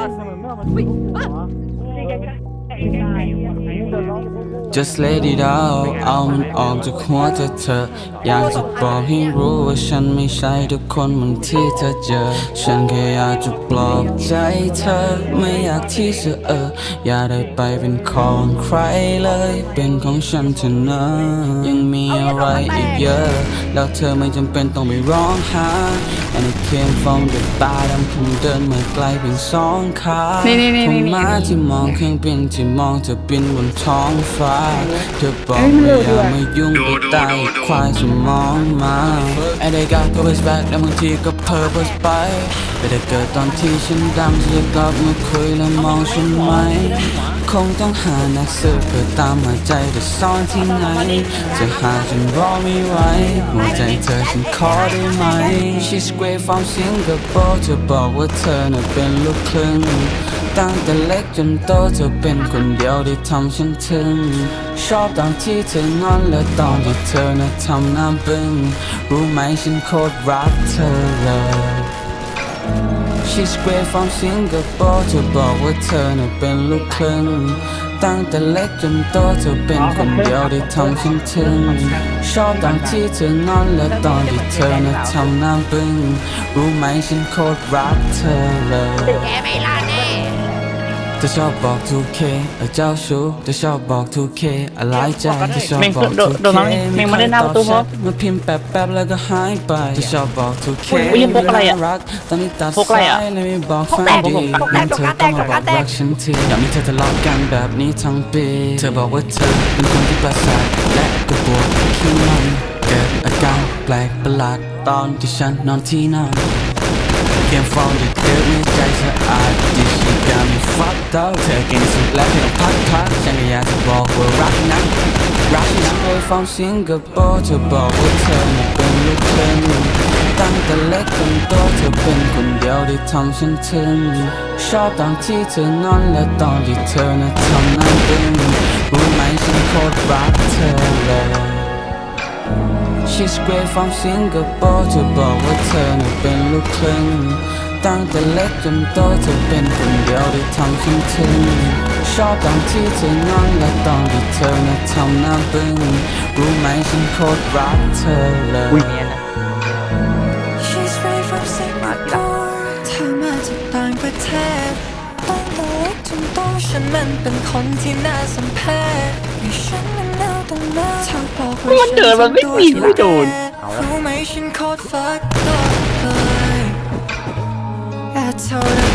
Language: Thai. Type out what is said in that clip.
ஆசனம் வந்து அவன் Just let it out เอามันออกจากหัวเธอเธอ อยากจะบอกให้รู้ว่าฉันไม่ใช่ทุกคนเหมือนที่เธอเจอ ฉันแค่อยากจะปลอบใจเธอ ไม่อยากที่จะเออ อย่าได้ไปเป็นของใครเลย เป็นของฉันเถอะนะยังมีอะไรอีกเยอะ แล้วเธอไม่จำเป็นต้องไปร้องหา And it came from the bottom ผมเดินมาไกลเพียงสองขานี่นี่นี่ผมนี่มาที่มองเครื่องบินที่มองเธอบินบนท้องฟ้า เธอบอกเอ้ยมันว่าเร็วอย่าด้วยมายุ่งกับตาควายสมองมาไอ้ได้ก็เพิ่มแบกแล้วบางทีก็เพ้อเพ้อไปแต่ถ้าเกิดตอนที่ฉันดำจะกลับมาคุยแล้วมองฉันไหม คงต้องหานักสืบเพื่อตามหาใจเธอซ่อนที่ไหน จะหาจนรอไม่ไหวหัวใจเธอฉันขอได้ไหม She's great from Singapore เธอบอกว่าเธอน่ะเป็นลูกครึ่ง ตั้งแต่เล็กจนโตเธอเป็นคนเดียวที่ทำฉันถึง ชอบตอนที่เธองอนและตอนที่เธอน่ะทำน้าบึ้งรู้ไหมฉันโคตรรักเธอเลย She's great from Singapore เธอบอกว่าเธอน่ะเป็นลูกครึ่งตั้งแต่เล็กจนโตเธอเป็นคนเดียวที่ทำฉันถึง ชอบตอนที่เธองอนและตอนที่เธอน่ะทำน้าบึ้งรู้ไหมฉันโคตรรักเธอเลยแกไม่รอดแน่ เธอชอบบอก 2K เออเจ้าชู้เธอชอบบอก 2K อะไรใจเธอชอบเมงบอกโดด 2K โดดน้องเมงมาเล่นหน้าประตูพบมาพิมพ์แป๊บๆแล้วก็หายไปเธอชอบบอก 2K อุ๊ยยังพกอะไรอะรักตอนนี้ตัดพกอะไรอะสายเลยไม่บอกพกแฟแตนกดีพกแตกงั้นเธอต้องมาบอกพกแตกรักฉันทีอยากมีเธอทะเลาะกันแบบนี้ทั้งปีเธอบอกว่าเธอเป็นคนที่ประสาทและกระบวกขี้มันเกิดอาการแปลกประหลาดตอนที่ฉันนอนที่นอน Came from the dirt ในใจสะอาดที่ she got me fucked up เธอกินสุดแล้วเธอพักพักฉันก็อยากจะบอกว่ารักนะรักนะ Straight from Singapore เธอบอกว่าเธอน่เป็นลูกครึ่งตั้งแต่เล็กจนโตเธอเป็นคนเดียวที่ทำฉันถึงชอบตอนที่เธอนอนและตอนที่เธอน่ะทำหน้าบึ้งรู้ไหมฉันโคตรรักเธอเลย She's great from Singapore เธอบอกว่าเธอน่ะเป็นลูกครึ่ง ตั้งแต่เล็กจนโตเธอเป็นคนเดียวที่ทำฉันถึงชอบตอนที่เธองอนและตอนที่เธอน่ะทำหน้าบึ้งรู้ไหมฉันโคตรรักเธอเลยอุ้ยเนี่ยนะ She's right from Singapore เธอมาจากต่างประเทศตั้งแต่เล็กจนโตฉันมันเป็นคนที่น่าสัมเพชให้ฉันมันแนวตรงนั้นเธอบอกว่ามันเดินมันไม่มีไม่โดนรู้ไหมฉันโคตร fucked up เล ย